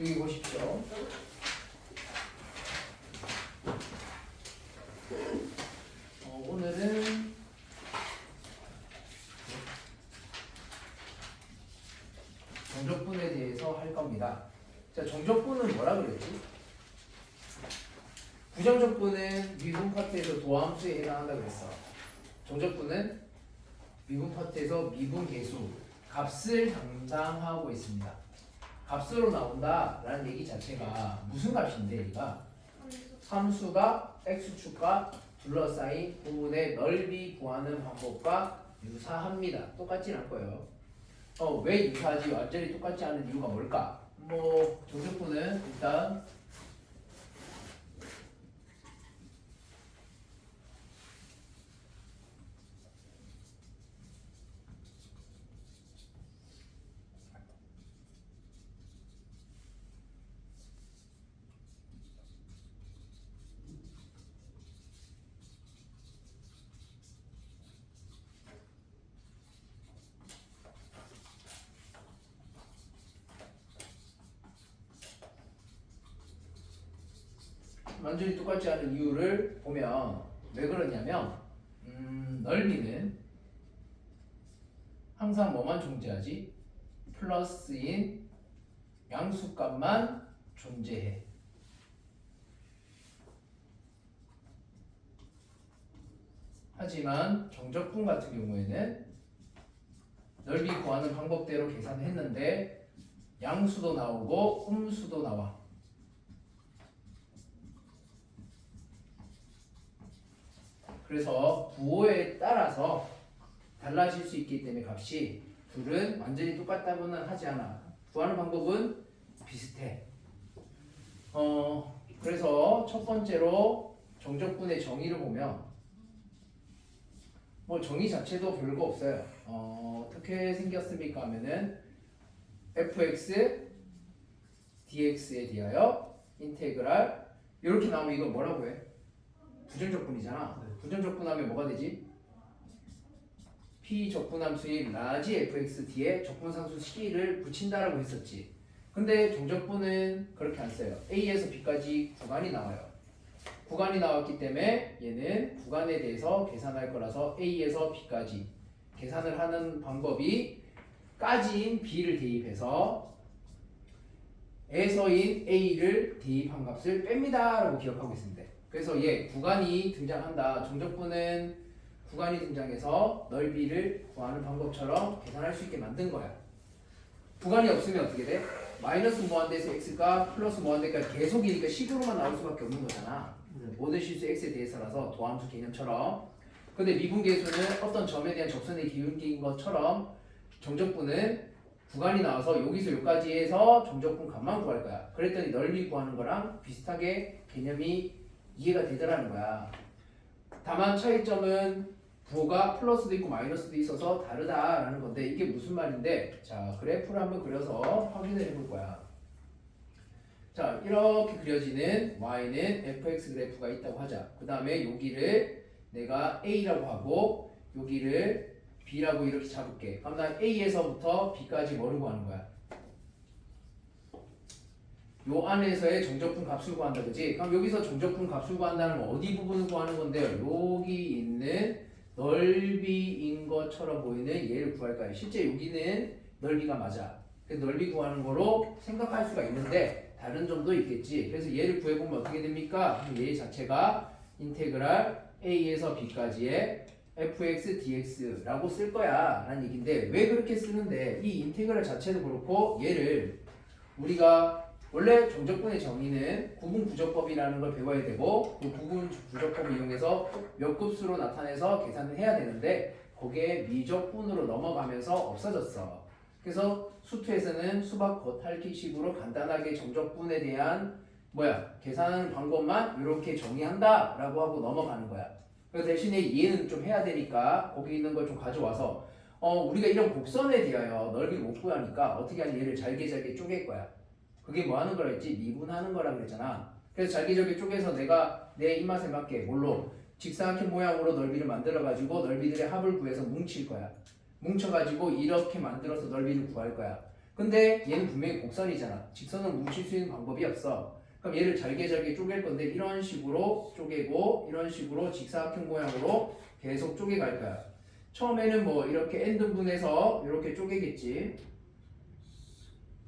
여기 보십시오. 어, 오늘은 정적분에 대해서 할 겁니다. 자, 정적분은 뭐라 그랬지? 부정적분은 미분 파트에서 도함수에 해당한다 그랬어. 정적분은 미분 파트에서 미분 계수 값을 담당하고 있습니다. 값으로 나온다라는 얘기 자체가 무슨 값인데 얘가 함수가 x축과 둘러싸인 부분의 넓이 구하는 방법과 유사합니다. 똑같진 거예요. 어, 왜 유사하지? 완전히 똑같지 않은 이유가 뭘까? 뭐 정적분은 일단 완전히 똑같지 않은 이유를 보면 왜 그러냐면 음, 넓이는 항상 뭐만 존재하지? 플러스인 양수값만 존재해. 하지만 정적분 같은 경우에는 넓이 구하는 방법대로 계산했는데 양수도 나오고 음수도 나와. 그래서 부호에 따라서 달라질 수 있기 때문에 값이 둘은 완전히 똑같다고는 하지 않아. 구하는 방법은 비슷해. 어, 그래서 첫 번째로 정적분의 정의를 보면 뭐 정의 자체도 별거 없어요. 어, 어떻게 생겼습니까 하면은 fx dx에 대하여 인테그랄 이렇게 나오면 이거 뭐라고 해? 부정적분이잖아. 부정 적분하면 뭐가 되지? p 적분함수인 라지 fx 뒤에 적분상수 시기를 붙인다라고 했었지. 근데 정적분은 그렇게 안 써요. a에서 b까지 구간이 나와요. 구간이 나왔기 때문에 얘는 구간에 대해서 계산할 거라서 a에서 b까지 계산을 하는 방법이 까지인 b를 대입해서 에서인 a를 대입한 값을 뺍니다 라고 기억하고 있습니다. 그래서 얘 구간이 등장한다. 정적분은 구간이 등장해서 넓이를 구하는 방법처럼 계산할 수 있게 만든 거야. 구간이 없으면 어떻게 돼? 마이너스 무한대에서 x가 플러스 무한대까지 계속이니까 식으로만 나올 수밖에 없는 거잖아. 모든 실수 x에 대해서라서 도함수 개념처럼. 근데 미분계수는 어떤 점에 대한 접선의 기울기인 것처럼 정적분은 구간이 나와서 여기서 여기까지 해서 정적분 값만 구할 거야. 그랬더니 넓이 구하는 거랑 비슷하게 개념이 이해가 되더라는 거야. 다만 차이점은 부호가 플러스도 있고 마이너스도 있어서 다르다라는 건데 이게 무슨 말인데 자 그래프를 한번 그려서 확인을 해볼 거야. 자 이렇게 그려지는 y는 fx 그래프가 있다고 하자. 그 다음에 여기를 내가 a라고 하고 여기를 b라고 이렇게 잡을게. 그럼 난 a에서부터 b까지 뭐를 구하는 거야? 요 안에서의 정적분 값을 구한다 그지? 그럼 여기서 정적분 값을 구한다는 건 어디 부분을 구하는 건데요? 여기 있는 넓이인 것처럼 보이는 얘를 구할 거예요. 실제 여기는 넓이가 맞아. 그래서 넓이 구하는 거로 생각할 수가 있는데 다른 점도 있겠지. 그래서 얘를 구해보면 어떻게 됩니까? 얘 자체가 인테그랄 a에서 b까지의 fx dx라고 쓸 거야 라는 얘기인데 왜 그렇게 쓰는데 이 인테그랄 자체도 그렇고 얘를 우리가 원래 정적분의 정의는 구분 부적법이라는 걸 배워야 되고 그 구분 부적법을 이용해서 몇 급수로 나타내서 계산을 해야 되는데 거기에 미적분으로 넘어가면서 없어졌어. 그래서 수투에서는 수박 겉핥기식으로 간단하게 정적분에 대한 뭐야 계산 방법만 이렇게 정의한다라고 하고 넘어가는 거야. 그 대신에 이해는 좀 해야 되니까 거기 있는 걸 좀 가져와서 어 우리가 이런 곡선에 대하여 넓이를 못 구하니까 어떻게 하면 얘를 잘게 잘게 쪼갤 거야. 그게 뭐 하는 거라 했지? 미분하는 거라 그랬잖아. 그래서 잘게잘게 쪼개서 내가 내 입맛에 맞게 뭘로 직사각형 모양으로 넓이를 만들어 가지고 넓이들의 합을 구해서 뭉칠 거야. 뭉쳐 가지고 이렇게 만들어서 넓이를 구할 거야. 근데 얘는 분명히 곡선이잖아. 직선을 뭉칠 수 있는 방법이 없어. 그럼 얘를 잘게 잘게 쪼갤 건데 이런 식으로 쪼개고 이런 식으로 직사각형 모양으로 계속 쪼개갈 거야. 처음에는 뭐 이렇게 n등분해서 이렇게 쪼개겠지.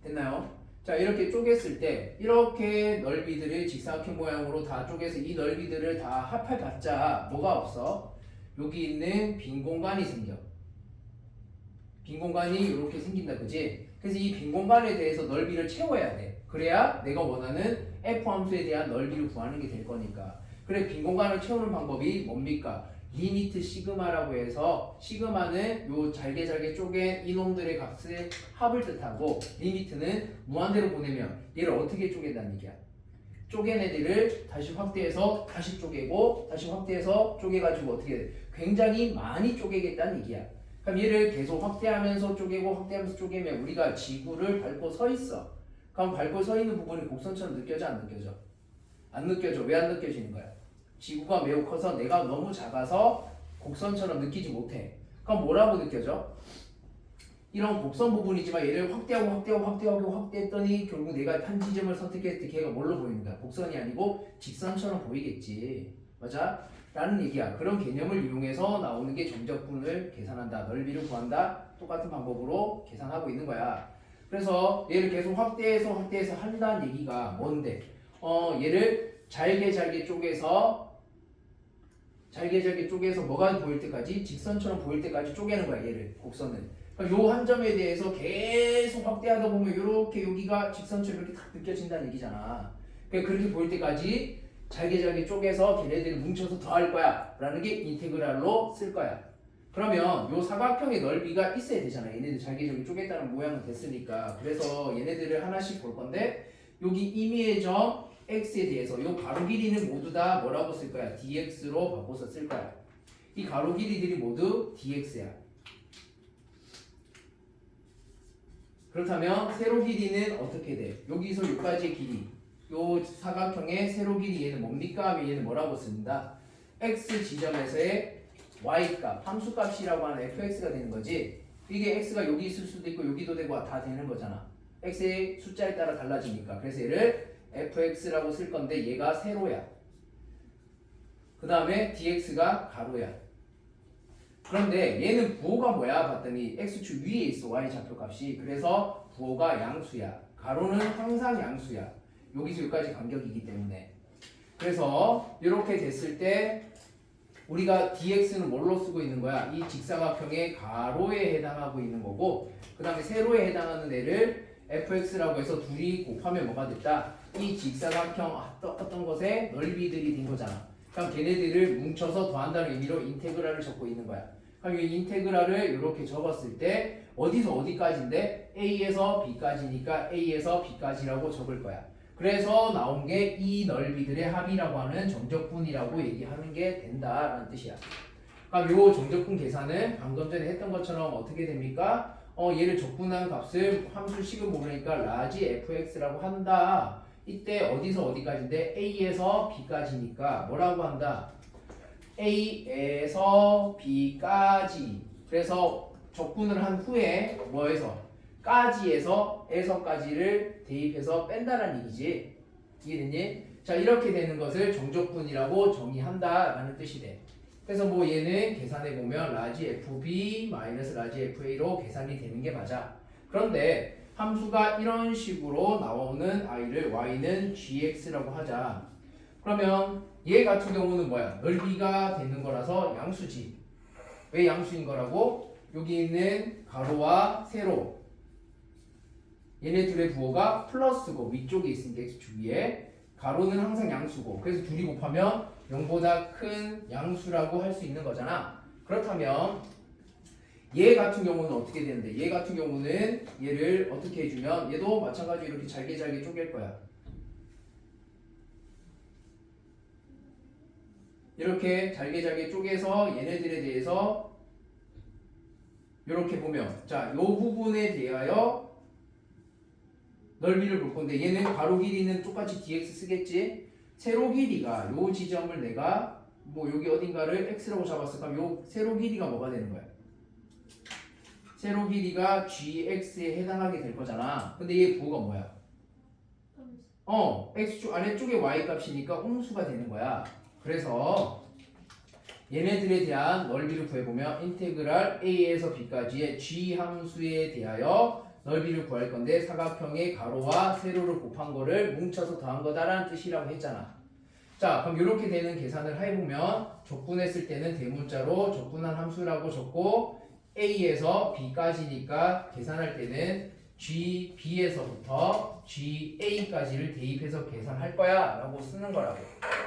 됐나요? 자 이렇게 쪼갰을 때 이렇게 넓이들을 직사각형 모양으로 다 쪼개서 이 넓이들을 다 합해봤자 뭐가 없어? 여기 있는 빈 공간이 생겨. 빈 공간이 이렇게 생긴다, 그지? 그래서 이 빈 공간에 대해서 넓이를 채워야 돼. 그래야 내가 원하는 f 함수에 대한 넓이를 구하는 게 될 거니까. 그래 빈 공간을 채우는 방법이 뭡니까? 리미트 시그마라고 해서 시그마는 요 잘게 잘게 쪼갠 이놈들의 값을 합을 뜻하고 리미트는 무한대로 보내면 얘를 어떻게 쪼갠다는 얘기야. 쪼갠 애들을 다시 확대해서 다시 쪼개고 다시 확대해서 쪼개가지고 어떻게 돼? 굉장히 많이 쪼개겠다는 얘기야. 그럼 얘를 계속 확대하면서 쪼개고 확대하면서 쪼개면 우리가 지구를 밟고 서 있어. 그럼 밟고 서 있는 부분이 곡선처럼 느껴져 안 느껴져? 안 느껴져. 왜 안 느껴지는 거야? 지구가 매우 커서 내가 너무 작아서 곡선처럼 느끼지 못해. 그럼 뭐라고 느껴져? 이런 곡선 부분이지만 얘를 확대하고 확대하고 확대하고 확대했더니 결국 내가 한 지점을 선택했을 때 걔가 뭘로 거야? 곡선이 아니고 직선처럼 보이겠지. 맞아? 라는 얘기야. 그런 개념을 이용해서 나오는 게 정적분을 계산한다. 넓이를 구한다. 똑같은 방법으로 계산하고 있는 거야. 그래서 얘를 계속 확대해서 확대해서 한다는 얘기가 뭔데? 어, 얘를 잘게 잘게 쪼개서 잘게 잘게 쪼개서 뭐가 보일 때까지 직선처럼 보일 때까지 쪼개는 거야 얘를 곡선을. 그러니까 요한 점에 대해서 계속 확대하다 보면 이렇게 여기가 직선처럼 이렇게 딱 느껴진다는 얘기잖아. 그러니까 그렇게 보일 때까지 잘게 잘게 쪼개서 걔네들을 뭉쳐서 더할 거야 라는 게 인테그랄로 쓸 거야. 그러면 요 사각형의 넓이가 있어야 되잖아. 얘네들 잘게 잘게 쪼갰다는 모양은 됐으니까. 그래서 얘네들을 하나씩 볼 건데 여기 임의의 점 x에 대해서 요 가로 길이는 모두 다 뭐라고 쓸 거야? dx로 바꿔서 쓸 거야. 이 가로 길이들이 모두 dx야. 그렇다면 세로 길이는 어떻게 돼? 여기서 여기까지의 길이. 요 사각형의 세로 길이 얘는 뭡니까? 하면 얘는 뭐라고 씁니다. x 지점에서의 y값, 함수값이라고 하는 fx가 되는 거지. 이게 x가 여기 있을 수도 있고 여기도 되고 다 되는 거잖아. x의 숫자에 따라 달라지니까. 그래서 얘를 fx라고 쓸 건데 얘가 세로야. 그 다음에 dx가 가로야. 그런데 얘는 부호가 뭐야? 봤더니 x축 위에 있어 y 좌표 값이. 그래서 부호가 양수야. 가로는 항상 양수야. 여기서 여기까지 간격이기 때문에. 그래서 이렇게 됐을 때 우리가 dx는 뭘로 쓰고 있는 거야? 이 직사각형의 가로에 해당하고 있는 거고 그 다음에 세로에 해당하는 애를 fx라고 해서 둘이 곱하면 뭐가 됐다? 이 직사각형 어떤, 것의 넓이들이 된 거잖아. 그럼 걔네들을 뭉쳐서 더한다는 의미로 인테그랄을 적고 있는 거야. 그럼 이 인테그랄을 이렇게 적었을 때 어디서 어디까지인데 a에서 b까지니까 a에서 b까지라고 적을 거야. 그래서 나온 게 이 넓이들의 합이라고 하는 정적분이라고 얘기하는 게 된다라는 뜻이야. 그럼 요 정적분 계산은 방금 전에 했던 것처럼 어떻게 됩니까? 어 얘를 적분한 값을 함수식을 모르니까 라지 fx라고 한다. 이때 어디서 어디까지인데 a에서 b까지니까 뭐라고 한다? a에서 b까지. 그래서 적분을 한 후에 뭐에서 까지에서 에서까지를 대입해서 뺀다라는 얘기지. 이해됐니? 자 이렇게 되는 것을 정적분이라고 정의한다라는 뜻이 돼. 그래서 뭐 얘는 계산해 보면 라지 fb 마이너스 라지 fa로 계산이 되는 게 맞아. 그런데 함수가 이런 식으로 나오는 i를 y는 gx라고 하자. 그러면 얘 같은 경우는 뭐야? 넓이가 되는 거라서 양수지. 왜 양수인 거라고? 여기 있는 가로와 세로 얘네 둘의 부호가 플러스고 위쪽에 있으니까 x축 위에 가로는 항상 양수고 그래서 둘이 곱하면 0보다 큰 양수라고 할 수 있는 거잖아. 그렇다면 얘 같은 경우는 어떻게 되는데? 얘 같은 경우는 얘를 어떻게 해주면 얘도 마찬가지로 이렇게 잘게 잘게 쪼갤 거야. 이렇게 잘게 잘게 쪼개서 얘네들에 대해서 이렇게 보면 자, 요 부분에 대하여 넓이를 볼 건데 얘는 가로 길이는 똑같이 dx 쓰겠지? 세로 길이가 요 지점을 내가 뭐 여기 어딘가를 x라고 잡았을 그럼 요 세로 길이가 뭐가 되는 거야? 세로 길이가 gx에 해당하게 될 거잖아. 근데 얘 부호가 뭐야? 어, x축 아래쪽에 y 값이니까 음수가 되는 거야. 그래서 얘네들에 대한 넓이를 구해보면 인테그랄 a에서 b까지의 g 함수에 대하여 넓이를 구할 건데 사각형의 가로와 세로를 곱한 거를 뭉쳐서 더한 거다라는 뜻이라고 했잖아. 자, 그럼 이렇게 되는 계산을 해보면 적분했을 때는 대문자로 적분한 함수라고 적고 a에서 b까지니까 계산할 때는 g, b에서부터 g, a까지를 대입해서 계산할 거야 라고 쓰는 거라고.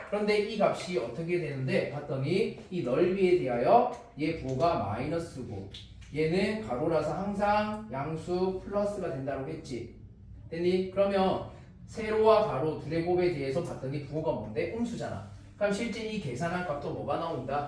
그런데 이 값이 어떻게 되는데 봤더니 이 넓이에 대하여 얘 부호가 마이너스고 얘는 가로라서 항상 양수 플러스가 된다고 했지. 됐니? 그러면 세로와 가로 둘의 곱에 대해서 봤더니 부호가 뭔데? 음수잖아. 그럼 실제 이 계산한 값도 뭐가 나온다?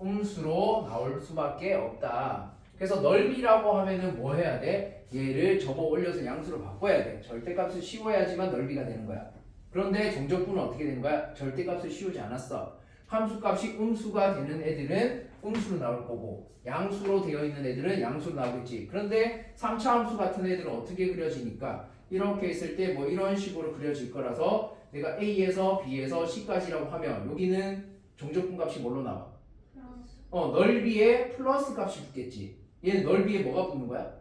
음수로 나올 수밖에 없다. 그래서 넓이라고 하면은 뭐 해야 돼? 얘를 접어 올려서 양수로 바꿔야 돼. 절대값을 씌워야지만 넓이가 되는 거야. 그런데 정적분은 어떻게 되는 거야? 절대값을 씌우지 않았어. 함수값이 음수가 되는 애들은 음수로 나올 거고 양수로 되어 있는 애들은 양수로 나오겠지. 그런데 3차 함수 같은 애들은 어떻게 그려지니까 이렇게 했을 때 뭐 이런 식으로 그려질 거라서 내가 A에서 B에서 C까지라고 하면 여기는 정적분 값이 뭘로 나와? 어 넓이에 플러스 값이 붙겠지. 얘는 넓이에 뭐가 붙는 거야?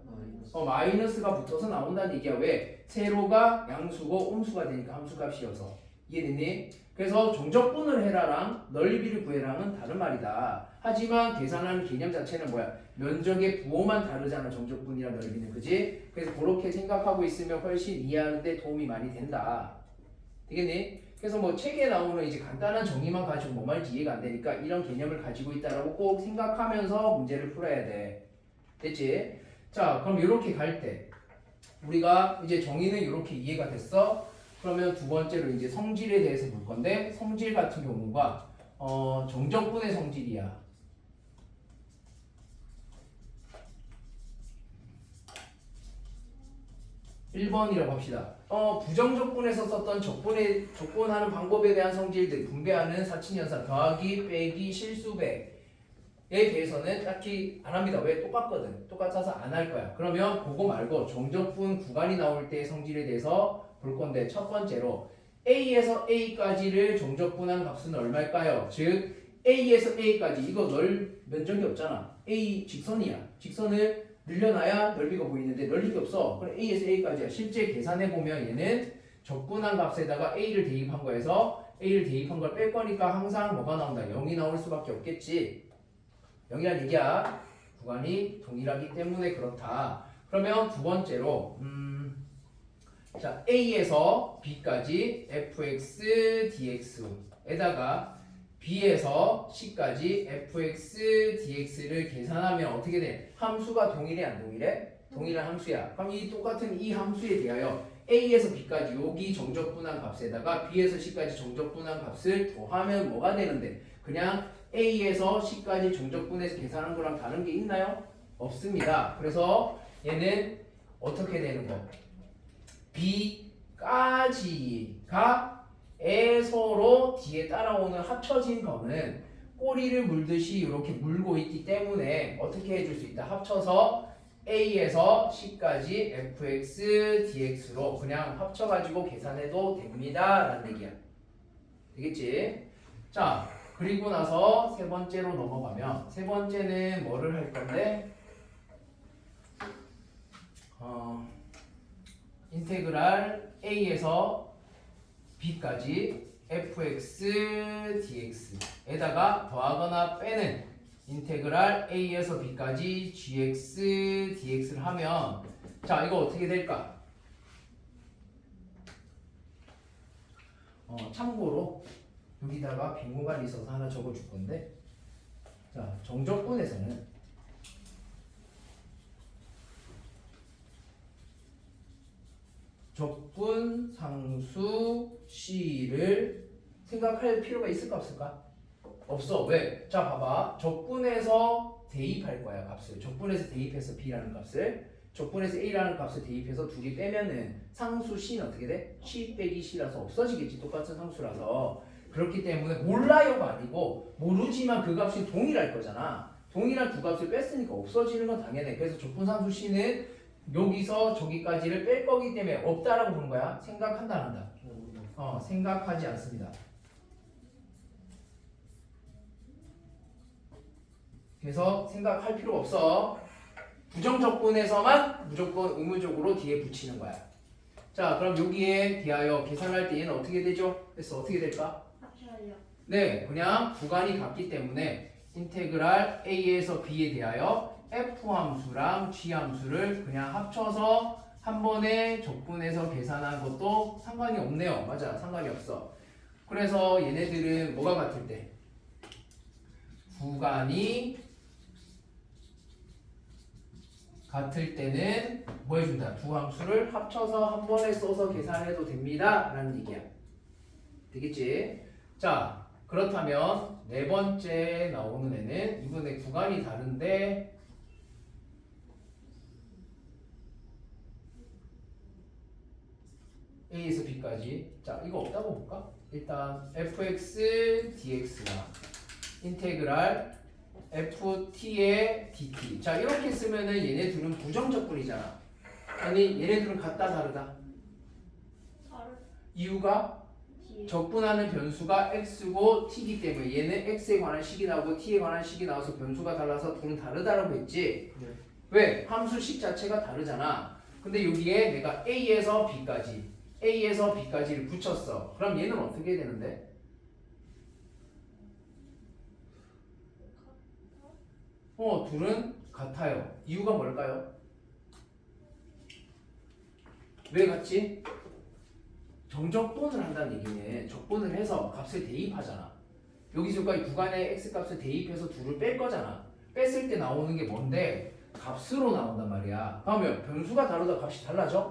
어 마이너스가 붙어서 나온다는 얘기야. 왜? 세로가 양수고 음수가 되니까 함수값이어서 이해됐니? 그래서 정적분을 해라랑 넓이를 구해라는 다른 말이다. 하지만 계산하는 개념 자체는 뭐야? 면적의 부호만 다르잖아. 정적분이랑 넓이는 그지? 그래서 그렇게 생각하고 있으면 훨씬 이해하는데 도움이 많이 된다. 되겠니? 그래서 뭐 책에 나오는 이제 간단한 정의만 가지고 뭐 말인지 이해가 안 되니까 이런 개념을 가지고 있다라고 꼭 생각하면서 문제를 풀어야 돼. 됐지? 자, 그럼 이렇게 갈 때 우리가 이제 정의는 이렇게 이해가 됐어. 그러면 두 번째로 이제 성질에 대해서 볼 건데 성질 같은 경우가 어, 정적분의 성질이야. 1번이라고 합시다. 어, 부정적분에서 썼던 적분의 적분하는 방법에 대한 성질들 분배하는 사칙연산 더하기 빼기 실수배에 대해서는 딱히 안 합니다. 왜 똑같거든. 똑같아서 안 할 거야. 그러면 그거 말고 정적분 구간이 나올 때의 성질에 대해서 볼 건데 첫 번째로 A에서 A까지를 정적분한 값은 얼마일까요? 즉 A에서 A까지 이거 널 면적이 없잖아. A 직선이야. 직선을 늘려놔야 넓이가 보이는데 넓이가 없어. 그럼 A에서 A까지야. 실제 계산해 보면 얘는 적분한 값에다가 A를 대입한 거에서 A를 대입한 걸 뺄 거니까 항상 뭐가 나온다? 0이 나올 수밖에 없겠지. 0이란 얘기야. 구간이 동일하기 때문에 그렇다. 그러면 두 번째로 음, 자 A에서 B까지 fx dx에다가 B에서 C까지 fx dx를 계산하면 어떻게 돼? 함수가 동일해 안 동일해? 동일한 함수야. 그럼 이 똑같은 이 함수에 대하여 A에서 B까지 여기 정적분한 값에다가 B에서 C까지 정적분한 값을 더하면 뭐가 되는데? 그냥 A에서 C까지 정적분해서 계산한 거랑 다른 게 있나요? 없습니다. 그래서 얘는 어떻게 되는 거? B까지가 에서로 뒤에 따라오는 합쳐진 거는 꼬리를 물듯이 이렇게 물고 있기 때문에 어떻게 해줄 수 있다? 합쳐서 A에서 C까지 fx dx로 그냥 합쳐가지고 계산해도 됩니다. 라는 얘기야. 되겠지? 자, 그리고 나서 세 번째로 넘어가면 세 번째는 뭐를 할 건데? 어, 인테그랄 A에서 b까지 fx dx에다가 더하거나 빼는 인테그랄 a에서 b까지 gx dx를 하면 자 이거 어떻게 될까? 어, 참고로 여기다가 빈 공간이 있어서 하나 적어줄 건데 자 정적분에서는 적분 상수 C를 생각할 필요가 있을까 없을까? 없어. 왜? 자 봐봐. 적분해서 대입할 거야 값을. 적분해서 대입해서 B라는 값을. 적분해서 A라는 값을 대입해서 두 개 빼면은 상수 C는 어떻게 돼? C 빼기 C라서 없어지겠지. 똑같은 상수라서. 그렇기 때문에 몰라요가 아니고 모르지만 그 값이 동일할 거잖아. 동일한 두 값을 뺐으니까 없어지는 건 당연해. 그래서 조건상수 C는 여기서 저기까지를 뺄 거기 때문에 없다라고 보는 거야. 생각한다 안 한다. 어, 생각하지 않습니다. 그래서 생각할 필요 없어. 부정적분에서만 무조건 의무적으로 뒤에 붙이는 거야. 자, 그럼 여기에 대하여 계산할 때 얘는 어떻게 되죠? 그래서 어떻게 될까? 네, 그냥 구간이 같기 때문에 인테그랄 a에서 b에 대하여 f 함수랑 g 함수를 그냥 합쳐서 한 번에 적분해서 계산한 것도 상관이 없네요. 맞아, 상관이 없어. 그래서 얘네들은 뭐가 같을 때? 구간이 같을 때는 뭐 해준다? 두 함수를 합쳐서 한 번에 써서 계산해도 됩니다. 라는 얘기야. 되겠지? 자, 그렇다면 네 번째 나오는 애는 이번에 구간이 다른데 A에서 B까지 자 이거 없다고 볼까? 일단 fx dx가 인테그랄 ft의 dt 자 이렇게 쓰면은 얘네 둘은 부정적분이잖아 아니 얘네들은 같다 다르다 이유가 적분하는 변수가 x고 t이기 때문에 얘는 x에 관한 식이 나오고 t에 관한 식이 나와서 변수가 달라서 둘은 다르다라고 했지. 네. 왜? 함수식 자체가 다르잖아. 근데 여기에 내가 a에서 b까지, a에서 b까지를 붙였어. 그럼 얘는 어떻게 되는데? 어, 둘은 같아요. 이유가 뭘까요? 왜 같지? 정적분을 한다는 얘기는 적분을 해서 값을 대입하잖아. 여기서까지 구간의 x 값을 대입해서 둘을 뺄 거잖아. 뺐을 때 나오는 게 뭔데? 값으로 나온단 말이야. 그러면 변수가 다르다 값이 달라져?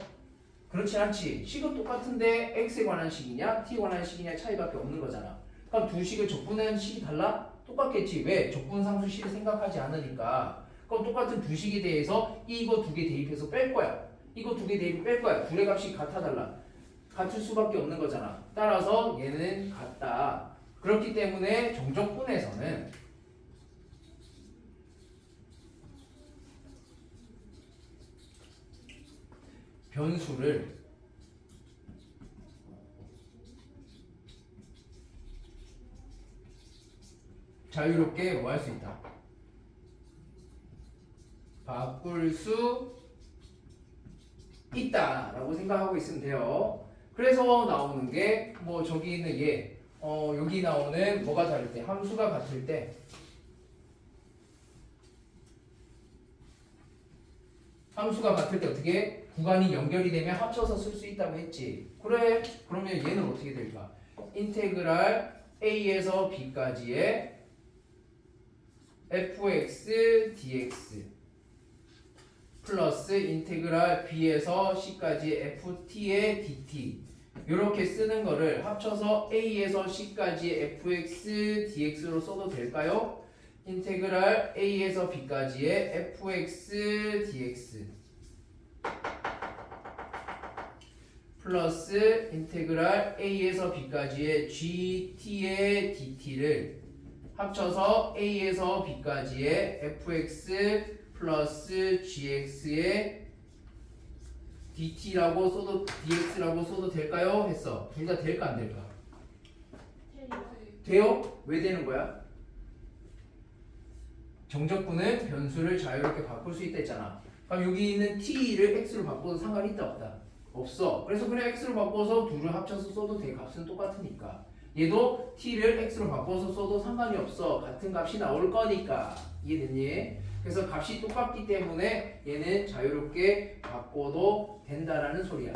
그렇지 않지. 식은 똑같은데 x에 관한 식이냐 t에 관한 식이냐 차이밖에 없는 거잖아. 그럼 두 식을 적분하는 식이 달라? 똑같겠지. 왜? 적분 상수식을 생각하지 않으니까. 그럼 똑같은 두 식에 대해서 이거 두 개 대입해서 뺄 거야. 이거 두 개 대입 뺄 거야. 둘의 값이 같아 달라. 같을 수밖에 없는 거잖아. 따라서 얘는 같다. 그렇기 때문에 정적분에서는 변수를 자유롭게 뭐 할 수 있다. 바꿀 수 있다 라고 생각하고 있으면 돼요. 그래서 나오는 게 뭐 저기 있는 얘, 어 여기 나오는 뭐가 다를 때 함수가 같을 때 함수가 같을 때 어떻게 구간이 연결이 되면 합쳐서 쓸 수 있다고 했지. 그래 그러면 얘는 어떻게 될까? 인테그랄 a에서 b까지의 fx dx 플러스 인테그랄 b에서 c까지 ft의 dt 이렇게 쓰는 거를 합쳐서 a에서 c까지 fx dx로 써도 될까요? 인테그랄 a에서 b까지의 fx dx 플러스 인테그랄 a에서 b까지의 gt의 dt를 합쳐서 a에서 b까지의 fx 플러스 gx의 dt라고 써도 dx라고 써도 될까요? 했어. 둘 다 될까 안 될까? 돼요? 왜 되는 거야? 정적분은 변수를 자유롭게 바꿀 수 있다 했잖아. 그럼 여기 있는 t를 x로 바꿔도 상관이 있다 없다? 없어. 그래서 그냥 x로 바꿔서 둘을 합쳐서 써도 돼. 값은 똑같으니까. 얘도 t를 x로 바꿔서 써도 상관이 없어. 같은 값이 나올 거니까. 이해됐니? 그래서 값이 똑같기 때문에 얘는 자유롭게 바꿔도 된다라는 소리야.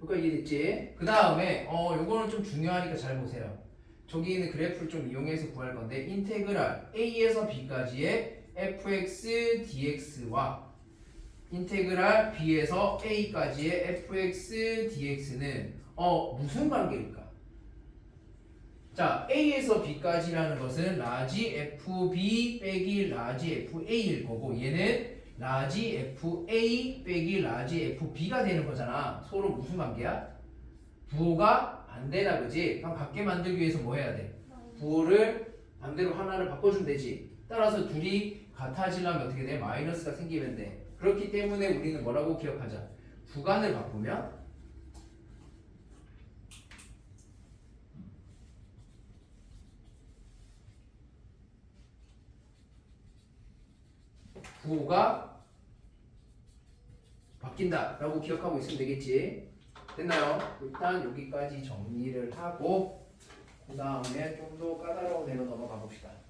그러니까 이해됐지? 그 다음에 어 요거는 좀 중요하니까 잘 보세요. 저기 있는 그래프를 좀 이용해서 구할 건데 인테그랄 a에서 b까지의 fx dx와 인테그랄 b에서 a까지의 fx dx는 어 무슨 관계일까? 자 a에서 b까지라는 것은 라지 fb 빼기 라지 fa일 거고 얘는 라지 fa 빼기 라지 fb가 되는 거잖아. 서로 무슨 관계야? 부호가 안 되나 그지? 그럼 같게 만들기 위해서 뭐 해야 돼? 부호를 반대로 하나를 바꿔주면 되지. 따라서 둘이 같아지려면 어떻게 돼? 마이너스가 생기면 돼. 그렇기 때문에 우리는 뭐라고 기억하자. 구간을 바꾸면 구호가 바뀐다라고 기억하고 있으면 되겠지. 됐나요? 일단 여기까지 정리를 하고 그 다음에 좀 더 까다로운 애로 넘어가 봅시다.